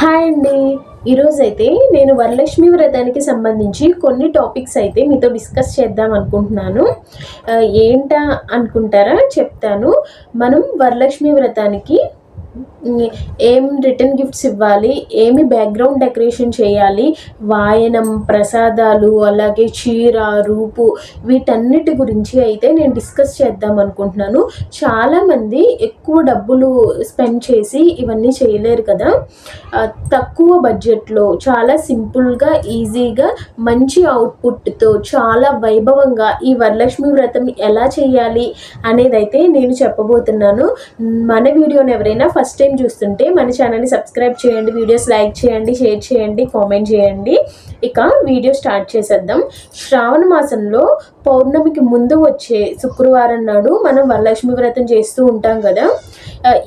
Hi అండి. ఈరోజు అయితే నేను వరలక్ష్మి వ్రతానికి సంబంధించి కొన్ని టాపిక్స్ అయితే మీతో డిస్కస్ చేద్దాం అనుకుంటున్నాను. ఏంట ఏంటా అనుకుంటారా? చెప్తాను. మనం వరలక్ష్మి వ్రతానికి ఏం రిటర్న్ గిఫ్ట్స్ ఇవ్వాలి? ఏమి బ్యాక్గ్రౌండ్ డెకరేషన్ చేయాలి? వాయనం ప్రసాదాలు అలాగే చీర రూపు వీటన్నిటి గురించి అయితే నేను డిస్కస్ చేద్దాం అనుకుంటున్నాను. చాలామంది ఎక్కువ డబ్బులు స్పెండ్ చేసి ఇవన్నీ చేయలేరు కదా. తక్కువ బడ్జెట్లో చాలా సింపుల్గా ఈజీగా మంచి అవుట్పుట్తో చాలా వైభవంగా ఈ వరలక్ష్మి వ్రతం ఎలా చేయాలి అనేది అయితే నేను చెప్పబోతున్నాను. మన వీడియోని ఎవరైనా ఫస్ట్ టైం చూస్తుంటే మన ఛానల్ని సబ్స్క్రైబ్ చేయండి వీడియోస్ లైక్ చేయండి షేర్ చేయండి కామెంట్ చేయండి. ఇక వీడియో స్టార్ట్ చేసేద్దాం. శ్రావణ మాసంలో పౌర్ణమికి ముందు వచ్చే శుక్రవారం నాడు మనం వరలక్ష్మి వ్రతం చేస్తూ ఉంటాం కదా.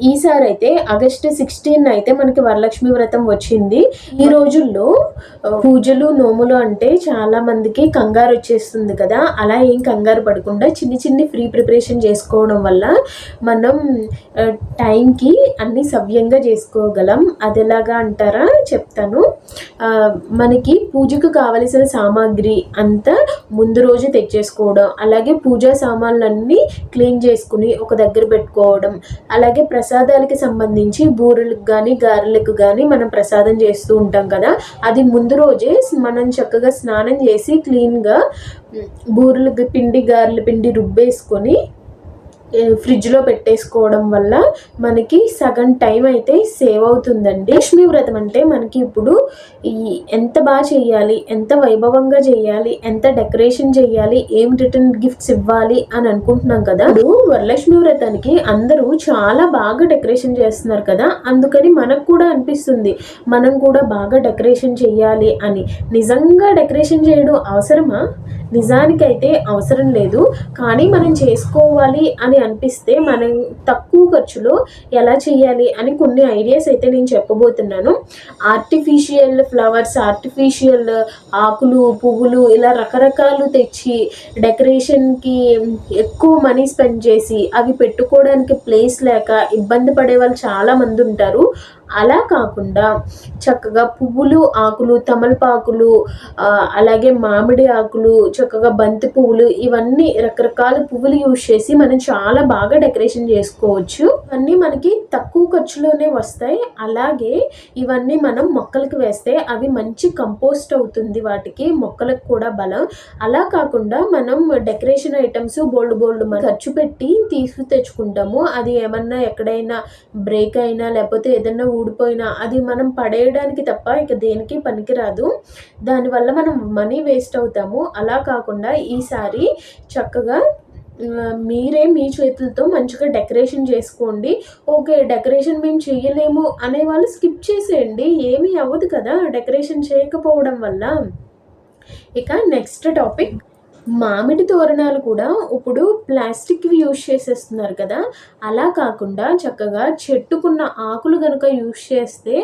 ఈసారి అయితే ఆగస్టు సిక్స్టీన్ అయితే మనకి వరలక్ష్మి వ్రతం వచ్చింది. ఈ రోజుల్లో పూజలు నోములు అంటే చాలా మందికి కంగారు వచ్చేస్తుంది కదా. అలా ఏం కంగారు పడకుండా చిన్ని చిన్ని ఫ్రీ ప్రిపరేషన్ చేసుకోవడం వల్ల మనం టైంకి అన్ని సవ్యంగా చేసుకోగలం. అది ఎలాగా అంటారా? చెప్తాను. మనకి పూజకు కావలసిన సామాగ్రి అంతా ముందు రోజు తెచ్చేసుకోవడం అలాగే పూజా సామాన్లన్నీ క్లీన్ చేసుకుని ఒక దగ్గర పెట్టుకోవడం అలాగే ప్రసాదాలకి సంబంధించి బూరెలకు కానీ గారెలకు కానీ మనం ప్రసాదం చేస్తూ ఉంటాం కదా. అది ముందు రోజే మనం చక్కగా స్నానం చేసి క్లీన్గా బూరెలు పిండి గారెల పిండి రుబ్బేసుకొని ఫ్రిడ్జ్లో పెట్టేసుకోవడం వల్ల మనకి సగం టైం అయితే సేవ్ అవుతుందండి. లక్ష్మీ వ్రతం అంటే మనకి ఇప్పుడు ఈ ఎంత బాగా చేయాలి ఎంత వైభవంగా చేయాలి ఎంత డెకరేషన్ చేయాలి ఏం రిటర్న్ గిఫ్ట్స్ ఇవ్వాలి అని అనుకుంటున్నాం కదా. ఇప్పుడు వరలక్ష్మి వ్రతానికి అందరూ చాలా బాగా డెకరేషన్ చేస్తున్నారు కదా. అందుకని మనకు కూడా అనిపిస్తుంది మనం కూడా బాగా డెకరేషన్ చేయాలి అని. నిజంగా డెకరేషన్ చేయడం అవసరమా? నిజానికైతే అవసరం లేదు. కానీ మనం చేసుకోవాలి అని అనిపిస్తే మనం తక్కువ ఖర్చులో ఎలా చేయాలి అని కొన్ని ఐడియాస్ అయితే నేను చెప్పబోతున్నాను. ఆర్టిఫిషియల్ ఫ్లవర్స్ ఆర్టిఫిషియల్ ఆకులు పువ్వులు ఇలా రకరకాలు తెచ్చి డెకరేషన్కి ఎక్కువ మనీ స్పెండ్ చేసి అవి పెట్టుకోవడానికి ప్లేస్ లేక ఇబ్బంది పడే వాళ్ళు చాలా మంది ఉంటారు. అలా కాకుండా చక్కగా పువ్వులు ఆకులు తమలపాకులు అలాగే మామిడి ఆకులు చక్కగా బంతి పువ్వులు ఇవన్నీ రకరకాల పువ్వులు యూజ్ చేసి మనం చాలా బాగా డెకరేషన్ చేసుకోవచ్చు. ఇవన్నీ మనకి తక్కువ ఖర్చులోనే వస్తాయి. అలాగే ఇవన్నీ మనం మొక్కలకు వేస్తే అవి మంచి కంపోస్ట్ అవుతుంది వాటికి మొక్కలకు కూడా బలం. అలా కాకుండా మనం డెకరేషన్ ఐటమ్స్ బోల్డ్ బోల్డ్ మనం ఖర్చు పెట్టి తీసుకు తెచ్చుకుంటాము. అది ఏమన్నా ఎక్కడైనా బ్రేక్ అయినా లేకపోతే ఏదైనా ఊడిపోయినా అది మనం పడేయడానికి తప్ప ఇక దేనికి పనికిరాదు. దానివల్ల మనం మనీ వేస్ట్ అవుతాము. అలా కాకుండా ఈసారి చక్కగా మీరే మీ చేతులతో మంచిగా డెకరేషన్ చేసుకోండి. ఓకే డెకరేషన్ మేము చేయలేము అనే వాళ్ళు స్కిప్ చేసేయండి. ఏమీ అవ్వదు కదా డెకరేషన్ చేయకపోవడం వల్ల. ఇక నెక్స్ట్ టాపిక్. మామిడి తోరణాలు కూడా ఇప్పుడు ప్లాస్టిక్వి యూజ్ చేసేస్తున్నారు కదా. అలా కాకుండా చక్కగా చెట్టుకున్న ఆకులు కనుక యూజ్ చేస్తే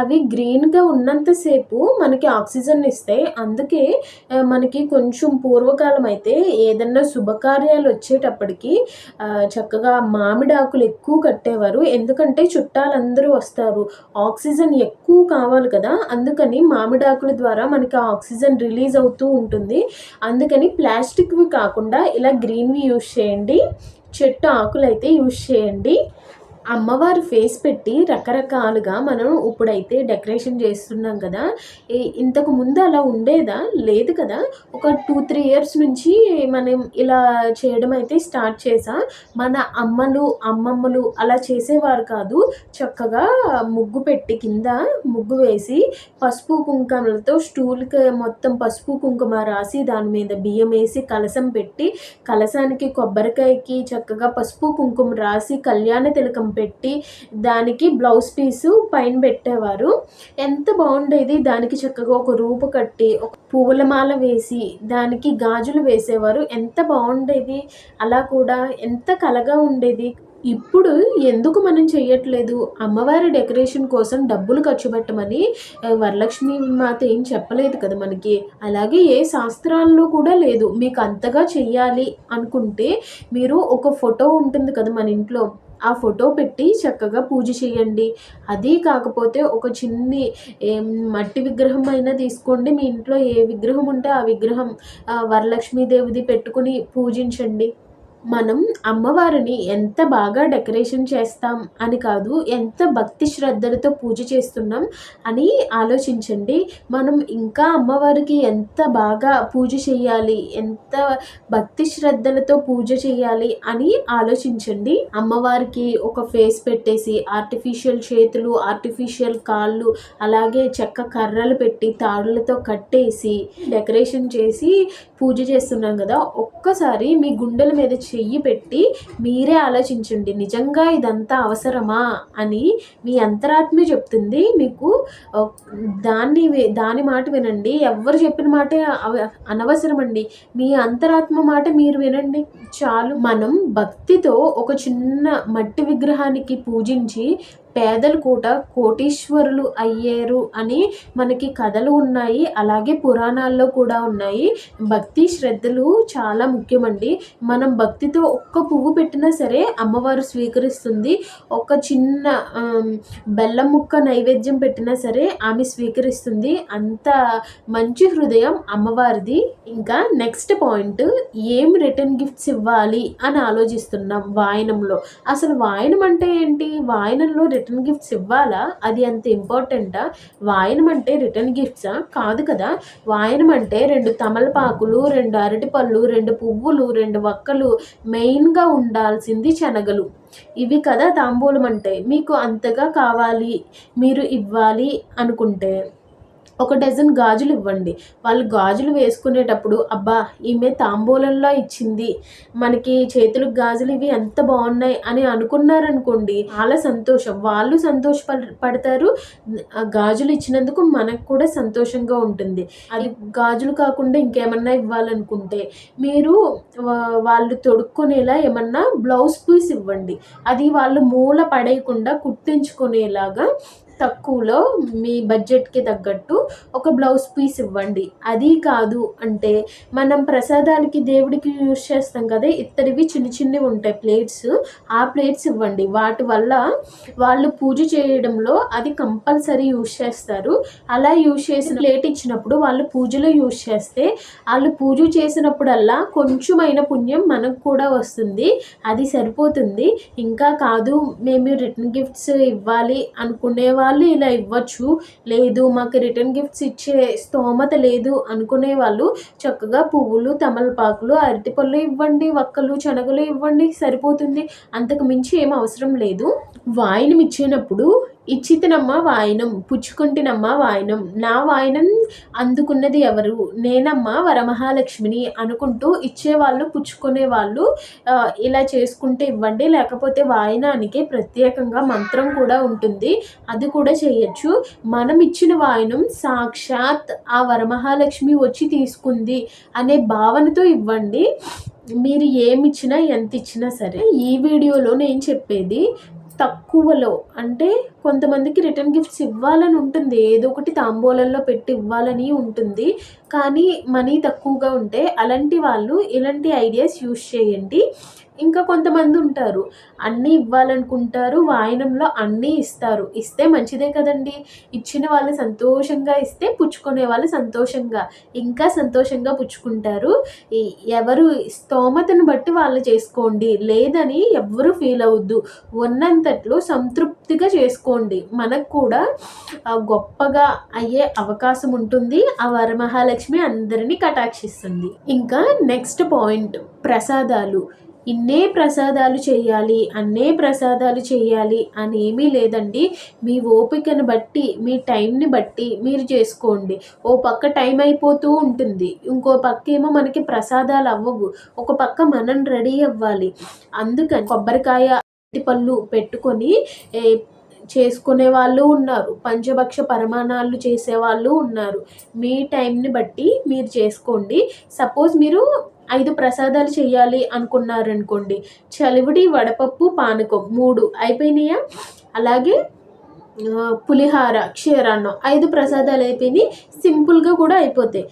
అవి గ్రీన్గా ఉన్నంతసేపు మనకి ఆక్సిజన్ ఇస్తాయి. అందుకే మనకి కొంచెం పూర్వకాలం అయితే ఏదన్నా శుభకార్యాలు వచ్చేటప్పటికి చక్కగా మామిడి ఆకులు ఎక్కువ కట్టేవారు. ఎందుకంటే చుట్టాలందరూ వస్తారు. ఆక్సిజన్ ఎక్కువ కావాలి కదా. అందుకని మామిడి ఆకుల ద్వారా మనకి ఆక్సిజన్ రిలీజ్ అవుతూ ఉంటుంది. అందుకని ప్లాస్టిక్వి కాకుండా ఇలా గ్రీన్వి యూజ్ చేయండి. చెట్టు ఆకులు అయితే యూస్ చేయండి. అమ్మవారు ఫేస్ పెట్టి రకరకాలుగా మనం ఇప్పుడైతే డెకరేషన్ చేస్తున్నాం కదా. ఇంతకు ముందు అలా ఉండేదా? లేదు కదా. ఒక టూ త్రీ ఇయర్స్ నుంచి మనం ఇలా చేయడం అయితే స్టార్ట్ చేసా. మన అమ్మలు అమ్మమ్మలు అలా చేసేవారు కాదు. చక్కగా ముగ్గు పెట్టి కింద ముగ్గు వేసి పసుపు కుంకుమలతో స్టూల్కి మొత్తం పసుపు కుంకుమ రాసి దాని మీద బియ్యం వేసి కలసం పెట్టి కలసానికి కొబ్బరికాయకి చక్కగా పసుపు కుంకుమ రాసి కళ్యాణ తిలకం పెట్టి దానికి బ్లౌజ్ పీసు పైన పెట్టేవారు. ఎంత బాగుండేది దానికి చక్కగా ఒక రూపు కట్టి ఒక పువ్వుల మాల వేసి దానికి గాజులు వేసేవారు. ఎంత బాగుండేది అలా కూడా ఎంత కలగా ఉండేది. ఇప్పుడు ఎందుకు మనం చేయట్లేదు అమ్మవారి డెకరేషన్ కోసం డబ్బులు ఖర్చు పెట్టమని వరలక్ష్మి మాత ఏం చెప్పలేదు కదా మనకి. అలాగే ఏ శాస్త్రాల్లో కూడా లేదు. మీకు అంతగా చెయ్యాలి అనుకుంటే మీరు ఒక ఫోటో ఉంటుంది కదా మన ఇంట్లో. ఆ ఫోటో పెట్టి చక్కగా పూజ చేయండి. అది కాకపోతే ఒక చిన్ని మట్టి విగ్రహం అయినా తీసుకోండి. మీ ఇంట్లో ఏ విగ్రహం ఉంటే ఆ విగ్రహం వరలక్ష్మీదేవిది పెట్టుకుని పూజించండి. మనం అమ్మవారిని ఎంత బాగా డెకరేషన్ చేస్తాం అని కాదు ఎంత భక్తి శ్రద్ధలతో పూజ చేస్తున్నాం అని ఆలోచించండి. మనం ఇంకా అమ్మవారికి ఎంత బాగా పూజ చేయాలి ఎంత భక్తి శ్రద్ధలతో పూజ చేయాలి అని ఆలోచించండి. అమ్మవారికి ఒక ఫేస్ పెట్టేసి ఆర్టిఫిషియల్ చేతులు ఆర్టిఫిషియల్ కాళ్ళు అలాగే చెక్క కర్రలు పెట్టి తాడులతో కట్టేసి డెకరేషన్ చేసి పూజ చేస్తున్నాం కదా ఒక్కసారి మీ గుండెల మీద చెయ్యి పెట్టి మీరే ఆలోచించండి. నిజంగా ఇదంతా అవసరమా? అని మీ అంతరాత్మ చెప్తుంది. మీకు దాన్ని దాని మాట వినండి. ఎవరు చెప్పిన మాట అవ- అనవసరం అండి మీ అంతరాత్మ మాట మీరు వినండి. చాలు. మనం భక్తితో ఒక చిన్న మట్టి విగ్రహానికి పూజించి పేదలు కూడా కోటీశ్వరులు అయ్యారు అని మనకి కథలు ఉన్నాయి. అలాగే పురాణాల్లో కూడా ఉన్నాయి. భక్తి శ్రద్ధలు చాలా ముఖ్యమండి. మనం భక్తితో ఒక్క పువ్వు పెట్టినా సరే అమ్మవారు స్వీకరిస్తుంది. ఒక చిన్న బెల్లం ముక్క నైవేద్యం పెట్టినా సరే ఆమె స్వీకరిస్తుంది. అంత మంచి హృదయం అమ్మవారిది. ఇంకా నెక్స్ట్ పాయింట్ ఏం రిటర్న్ గిఫ్ట్స్ ఇవ్వాలి అని ఆలోచిస్తున్నాం వాయనంలో. అసలు వాయనం అంటే ఏంటి? వాయనంలో రిటర్న్ రిటర్న్ గిఫ్ట్స్ ఇవ్వాలా? అది అంత ఇంపార్టెంటా వాయనం అంటే రిటర్న్ గిఫ్ట్సా కాదు కదా. వాయనం అంటే రెండు తమలపాకులు రెండు అరటిపళ్ళు రెండు పువ్వులు రెండు వక్కలు మెయిన్గా ఉండాల్సింది శనగలు. ఇవి కదా తాంబూలం అంటే. మీకు అంతగా కావాలి మీరు ఇవ్వాలి అనుకుంటే. ఒక డజన్ గాజులు ఇవ్వండి. వాళ్ళు గాజులు వేసుకునేటప్పుడు అబ్బా ఈమె తాంబూలంలో ఇచ్చింది. మనకి చేతులకు గాజులు ఇవి ఎంత బాగున్నాయి అని అనుకున్నారనుకోండి చాలా సంతోషం. వాళ్ళు సంతోష పడతారు ఆ గాజులు ఇచ్చినందుకు మనకు కూడా సంతోషంగా ఉంటుంది. అది గాజులు కాకుండా ఇంకేమన్నా ఇవ్వాలనుకుంటే మీరు వాళ్ళు తొడుక్కునేలా ఏమన్నా బ్లౌజ్ పీస్ ఇవ్వండి. అది వాళ్ళు మూల పడేయకుండా కుట్టించుకునేలాగా తక్కువలో మీ బడ్జెట్కి తగ్గట్టు ఒక బ్లౌజ్ పీస్ ఇవ్వండి. అది కాదు అంటే మనం ప్రసాదాలకి దేవుడికి యూజ్ చేస్తాం కదా ఇత్తడివి చిన్న చిన్నవి ఉంటాయి ప్లేట్స్. ఆ ప్లేట్స్ ఇవ్వండి. వాటి వల్ల వాళ్ళు పూజ చేయడంలో అది కంపల్సరీ యూజ్ చేస్తారు. అలా యూజ్ చేసిన ప్లేట్ ఇచ్చినప్పుడు వాళ్ళు పూజలో యూజ్ చేస్తే వాళ్ళు పూజ చేసినప్పుడల్లా కొంచెమైన పుణ్యం మనకు కూడా వస్తుంది. అది సరిపోతుంది. ఇంకా కాదు మేము రిటర్న్ గిఫ్ట్స్ ఇవ్వాలి అనుకునే వాళ్ళు ఇలా ఇవ్వచ్చు. లేదు మాకు రిటర్న్ గిఫ్ట్స్ ఇచ్చే స్తోమత లేదు అనుకునే వాళ్ళు చక్కగా పువ్వులు తమలపాకులు అరటిపళ్ళు ఇవ్వండి వక్కలు శనగలు ఇవ్వండి సరిపోతుంది. అంతకు మించి ఏం అవసరం లేదు. వాయిని ఇచ్చినప్పుడు ఇచ్చితనమ్మ వాయనం పుచ్చుకుంటినమ్మ వాయనం. నా వాయనం అందుకున్నది ఎవరు? నేనమ్మ వరమహాలక్ష్మిని అనుకుంటూ ఇచ్చేవాళ్ళు పుచ్చుకునే వాళ్ళు ఇలా చేసుకుంటే ఇవ్వండి లేకపోతే వాయనానికి ప్రత్యేకంగా మంత్రం కూడా ఉంటుంది. అది కూడా చేయొచ్చు. మనం ఇచ్చిన వాయనం సాక్షాత్ ఆ వరమహాలక్ష్మి వచ్చి తీసుకుంది అనే భావనతో ఇవ్వండి. మీరు ఏమి ఇచ్చినా ఎంత ఇచ్చినా సరే. ఈ వీడియోలో నేను చెప్పేది తక్కువలో అంటే కొంతమందికి రిటర్న్ గిఫ్ట్స్ ఇవ్వాలని ఉంటుంది. ఏదో ఒకటి తాంబూలంలో పెట్టి ఇవ్వాలని ఉంటుంది. కానీ మనీ తక్కువగా ఉంటే అలాంటి వాళ్ళు ఇలాంటి ఐడియాస్ యూస్ చేయండి. ఇంకా కొంతమంది ఉంటారు. అన్నీ ఇవ్వాలనుకుంటారు. వాయనంలో అన్నీ ఇస్తారు. ఇస్తే మంచిదే కదండి. ఇచ్చిన వాళ్ళు సంతోషంగా ఇస్తే పుచ్చుకునే వాళ్ళు సంతోషంగా. ఇంకా సంతోషంగా పుచ్చుకుంటారు. ఎవరు స్తోమతను బట్టి వాళ్ళు చేసుకోండి. లేదని ఎవ్వరు ఫీల్ అవద్దు ఉన్నంతట్లో సంతృప్తిగా చేసుకోండి. మనకు కూడా గొప్పగా అయ్యే అవకాశం ఉంటుంది. ఆ వరమహాలక్ష్మి అందరినీ కటాక్షిస్తుంది. ఇంకా నెక్స్ట్ పాయింట్ ప్రసాదాలు. ఇన్నే ప్రసాదాలు చేయాలి అన్నే ప్రసాదాలు చేయాలి అని ఏమీ లేదండి. మీ ఓపికను బట్టి మీ టైంని బట్టి మీరు చేసుకోండి. ఓ పక్క టైం అయిపోతూ ఉంటుంది. ఇంకో పక్క ఏమో మనకి ప్రసాదాలు అవ్వవు. ఒక పక్క మనం రెడీ అవ్వాలి. అందుకని కొబ్బరికాయ పళ్ళు పెట్టుకొని చేసుకునే వాళ్ళు ఉన్నారు. పంచభక్ష పరమాణాలు చేసే వాళ్ళు ఉన్నారు. మీ టైంని బట్టి మీరు చేసుకోండి. సపోజ్ మీరు ఐదు ప్రసాదాలు చేయాలి అనుకున్నారనుకోండి. చలివిడి వడపప్పు పానకం మూడు అయిపోయినాయా? అలాగే పులిహార క్షీరాన్నం ఐదు ప్రసాదాలు అయిపోయినాయి. సింపుల్గా కూడా అయిపోతాయి.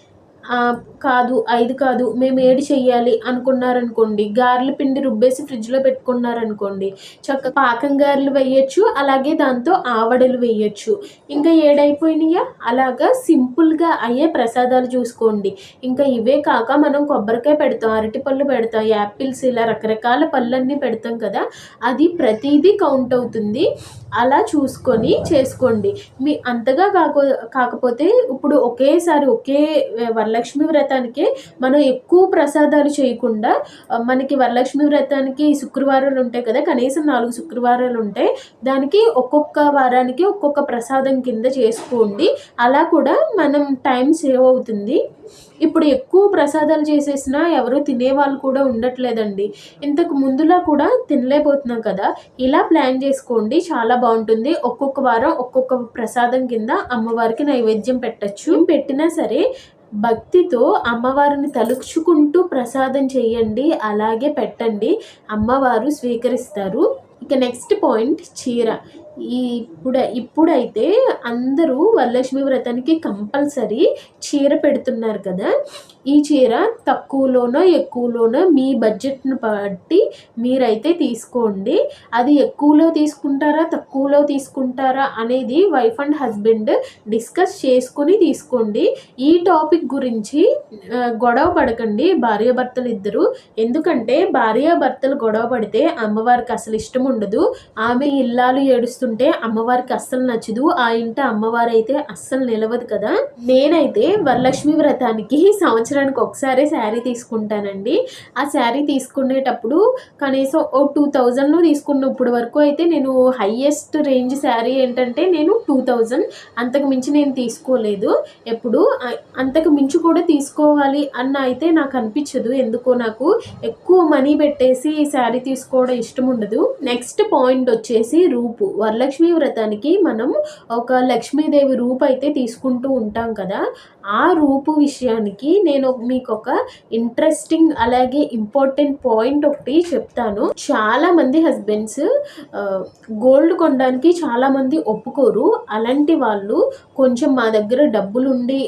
కాదు ఐదు కాదు మేము ఏడు చెయ్యాలి అనుకున్నారనుకోండి గారెల పిండి రుబ్బేసి ఫ్రిడ్జ్లో పెట్టుకున్నారనుకోండి చక్క పాకం గారెలు వేయచ్చు అలాగే దాంతో ఆవడలు వేయచ్చు. ఇంకా ఏడైపోయినాయా? అలాగా సింపుల్గా అయ్యే ప్రసాదాలు చూసుకోండి. ఇంకా ఇవే కాక మనం కొబ్బరికాయ పెడతాం అరటిపళ్ళు పెడతాం యాపిల్స్ ఇలా రకరకాల పళ్ళన్నీ పెడతాం కదా అది ప్రతిదీ కౌంట్ అవుతుంది. అలా చూసుకొని చేసుకోండి. మీ అంతగా కాకో కాకపోతే ఇప్పుడు ఒకేసారి ఒకే వరలక్ష్మి వ్రతానికే మనం ఎక్కువ ప్రసాదాలు చేయకుండా మనకి వరలక్ష్మి వ్రతానికి శుక్రవారాలు ఉంటాయి కదా కనీసం నాలుగు శుక్రవారాలు ఉంటాయి. దానికి ఒక్కొక్క వారానికి ఒక్కొక్క ప్రసాదం కింద చేసుకోండి. అలా కూడా మనం టైం సేవ్ అవుతుంది. ఇప్పుడు ఎక్కువ ప్రసాదాలు చేసేసినా ఎవరు తినేవాళ్ళు కూడా ఉండట్లేదండి. ఇంతకు ముందులా కూడా తినలేకపోతున్నాం కదా. ఇలా ప్లాన్ చేసుకోండి. చాలా బాగుంటుంది. ఒక్కొక్క వారం ఒక్కొక్క ప్రసాదం కింద అమ్మవారికి నైవేద్యం పెట్టచ్చు. పెట్టినా సరే భక్తితో అమ్మవారిని తలుచుకుంటూ ప్రసాదం చేయండి అలాగే పెట్టండి. అమ్మవారు స్వీకరిస్తారు. ఇక నెక్స్ట్ పాయింట్ చీర. ఈ ఇప్పుడు ఇప్పుడైతే అందరూ వరలక్ష్మి వ్రతానికి కంపల్సరీ చీర పెడుతున్నారు కదా. ఈ చీర తక్కువలోనో ఎక్కువలోనో మీ బడ్జెట్ను బట్టి మీరైతే తీసుకోండి. అది ఎక్కువలో తీసుకుంటారా తక్కువలో తీసుకుంటారా అనేది వైఫ్ అండ్ హస్బెండ్ డిస్కస్ చేసుకుని తీసుకోండి. ఈ టాపిక్ గురించి గొడవ పడకండి భార్యాభర్తలు ఇద్దరు. ఎందుకంటే భార్యాభర్తలు గొడవ పడితే అమ్మవారికి అసలు ఇష్టం ఉండదు. ఆమె ఇల్లాలు చేస్తుంటే అమ్మవారికి అస్సలు నచ్చదు. ఆ ఇంట అమ్మవారు అయితే అస్సలు నిలవదు కదా. నేనైతే వరలక్ష్మి వ్రతానికి సంవత్సరానికి ఒకసారి శారీ తీసుకుంటానండి. ఆ శారీ తీసుకునేటప్పుడు కనీసం ఓ టూ థౌజండ్లో తీసుకున్న ఇప్పుడు వరకు అయితే నేను హయ్యెస్ట్ రేంజ్ శారీ ఏంటంటే నేను టూ థౌజండ్. అంతకు మించి నేను తీసుకోలేదు. ఎప్పుడు అంతకు మించి కూడా తీసుకోవాలి అన్న అయితే నాకు అనిపించదు. ఎందుకో నాకు ఎక్కువ మనీ పెట్టేసి శారీ తీసుకోవడం ఇష్టం ఉండదు. నెక్స్ట్ పాయింట్ వచ్చేసి రూపు. వరలక్ష్మి వ్రతానికి మనం ఒక లక్ష్మీదేవి రూపు అయితే తీసుకుంటూ ఉంటాం కదా. ఆ రూపు విషయానికి నేను మీకు ఒక ఇంట్రెస్టింగ్ అలాగే ఇంపార్టెంట్ పాయింట్ ఒకటి చెప్తాను. చాలా మంది హస్బెండ్స్ గోల్డ్ కొనడానికి చాలా మంది ఒప్పుకోరు. అలాంటి వాళ్ళు కొంచెం మా దగ్గర డబ్బులు ఉండి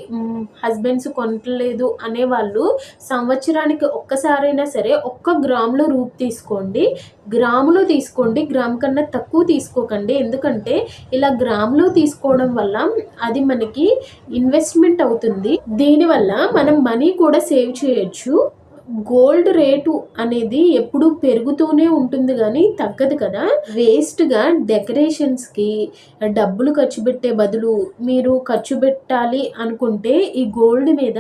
హస్బెండ్స్ కొనట్లేదు అనేవాళ్ళు సంవత్సరానికి ఒక్కసారైనా సరే ఒక్క గ్రాములో రూపు తీసుకోండి. గ్రాములో తీసుకోండి గ్రామ్ కన్నా తక్కువ తీసుకోకండి. ఎందుకంటే ఇలా గ్రాములో తీసుకోవడం వల్ల అది మనకి ఇన్వెస్ట్మెంట్ అవుతుంది. దీనివల్ల మనం మనీ కూడా సేవ్ చేయొచ్చు. గోల్డ్ రేటు అనేది ఎప్పుడు పెరుగుతూనే ఉంటుంది కానీ తగ్గదు కదా. వేస్ట్గా డెకరేషన్స్కి డబ్బులు ఖర్చు పెట్టే బదులు మీరు ఖర్చు పెట్టాలి అనుకుంటే ఈ గోల్డ్ మీద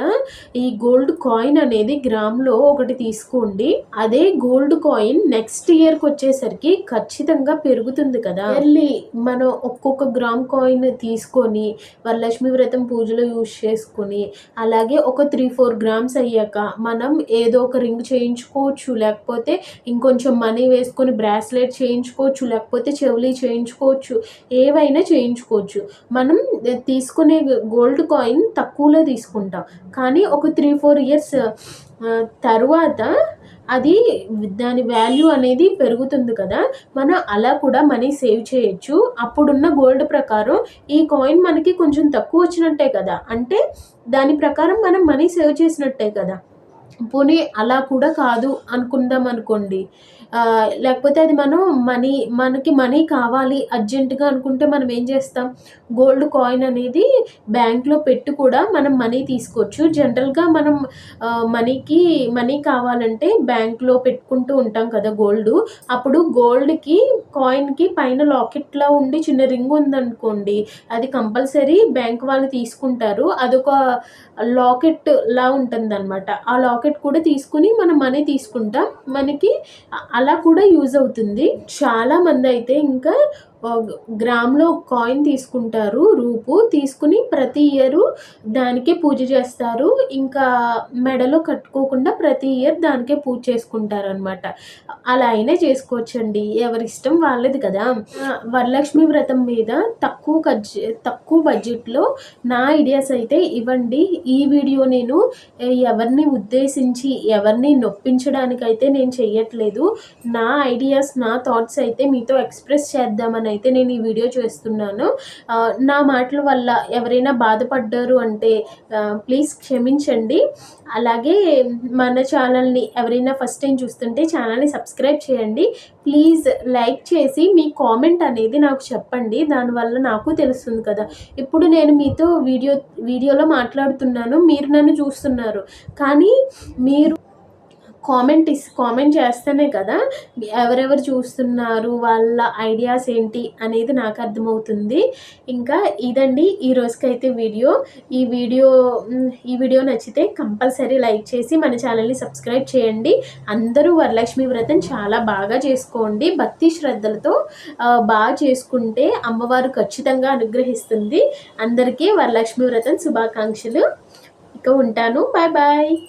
ఈ గోల్డ్ కాయిన్ అనేది గ్రామ్లో ఒకటి తీసుకోండి. అదే గోల్డ్ కాయిన్ నెక్స్ట్ ఇయర్కి వచ్చేసరికి ఖచ్చితంగా పెరుగుతుంది కదా. మళ్ళీ మనం ఒక్కొక్క గ్రామ్ కాయిన్ తీసుకొని వరలక్ష్మి వ్రతం పూజలో యూజ్ చేసుకొని అలాగే ఒక త్రీ ఫోర్ గ్రామ్స్ అయ్యాక మనం ఏదో ఒక రింగ్ చేయించుకోవచ్చు లేకపోతే ఇంకొంచెం మనీ వేసుకొని బ్రాస్లెట్ చేయించుకోవచ్చు లేకపోతే చెవులి చేయించుకోవచ్చు ఏవైనా చేయించుకోవచ్చు. మనం తీసుకునే గోల్డ్ కాయిన్ తక్కువలో తీసుకుంటాం. కానీ ఒక త్రీ ఫోర్ ఇయర్స్ తర్వాత అది దాని వాల్యూ అనేది పెరుగుతుంది కదా. మనం అలా కూడా మనీ సేవ్ చేయొచ్చు. అప్పుడున్న గోల్డ్ ప్రకారం ఈ కాయిన్ మనకి కొంచెం తక్కువ వచ్చినట్టే కదా. అంటే దాని ప్రకారం మనం మనీ సేవ్ చేసినట్టే కదా. పోనీ అలా కూడా కాదు అనుకుందాం అనుకోండి. లేకపోతే అది మనం మనీ మనకి మనీ కావాలి అర్జెంటుగా అనుకుంటే మనం ఏం చేస్తాం? గోల్డ్ కాయిన్ అనేది బ్యాంక్లో పెట్టి కూడా మనం మనీ తీసుకోవచ్చు. జనరల్గా మనం మనీకి మనీ కావాలంటే బ్యాంక్లో పెట్టుకుంటూ ఉంటాం కదా గోల్డ్. అప్పుడు గోల్డ్కి కాయిన్కి పైన లాకెట్లో ఉండి చిన్న రింగ్ ఉందనుకోండి అది కంపల్సరీ బ్యాంక్ వాళ్ళు తీసుకుంటారు. అదొక లాకెట్ లా ఉంటుంది అనమాట ఆ లాకెట్ కూడా తీసుకుని మనం మనీ తీసుకుంటాం. మనకి అలా కూడా యూజ్ అవుతుంది. చాలా మంది అయితే ఇంకా గ్రామ్లో కాయిన్ తీసుకుంటారు రూపు తీసుకుని ప్రతి ఇయర్ దానికే పూజ చేస్తారు. ఇంకా మెడలో కట్టుకోకుండా ప్రతి ఇయర్ దానికే పూజ చేసుకుంటారు అనమాట అలా అయినా చేసుకోవచ్చండి. ఎవరిష్టం వాళ్ళది కదా. వరలక్ష్మి వ్రతం మీద తక్కువ ఖర్చు తక్కువ బడ్జెట్లో నా ఐడియాస్ అయితే ఇవ్వండి. ఈ వీడియో నేను ఎవరిని ఉద్దేశించి ఎవరిని నొప్పించడానికైతే నేను చెయ్యట్లేదు. నా ఐడియాస్ నా థాట్స్ అయితే మీతో ఎక్స్ప్రెస్ చేద్దామని అయితే నేను ఈ వీడియో చేస్తున్నాను. నా మాటల వల్ల ఎవరైనా బాధపడ్డారు అంటే ప్లీజ్ క్షమించండి. అలాగే మన ఛానల్ని ఎవరైనా ఫస్ట్ టైం చూస్తుంటే ఛానల్ని సబ్స్క్రైబ్ చేయండి. ప్లీజ్ లైక్ చేసి మీ కామెంట్ అనేది నాకు చెప్పండి. దానివల్ల నాకు తెలుస్తుంది కదా. ఇప్పుడు నేను మీతో వీడియో వీడియోలో మాట్లాడుతున్నాను. మీరు నన్ను చూస్తున్నారు. కానీ మీరు కామెంట్ ఇస్ కామెంట్ చేస్తేనే కదా ఎవరెవరు చూస్తున్నారు వాళ్ళ ఐడియాస్ ఏంటి అనేది నాకు అర్థమవుతుంది. ఇంకా ఇదండి ఈ రోజుకైతే వీడియో. ఈ వీడియో ఈ వీడియో నచ్చితే కంపల్సరీ లైక్ చేసి మన ఛానల్ని సబ్స్క్రైబ్ చేయండి. అందరూ వరలక్ష్మి వ్రతం చాలా బాగా చేసుకోండి. భక్తి శ్రద్ధలతో బాగా చేసుకుంటే అమ్మవారు ఖచ్చితంగా అనుగ్రహిస్తుంది. అందరికీ వరలక్ష్మి వ్రతం శుభాకాంక్షలు. ఇక ఉంటాను. Bye bye.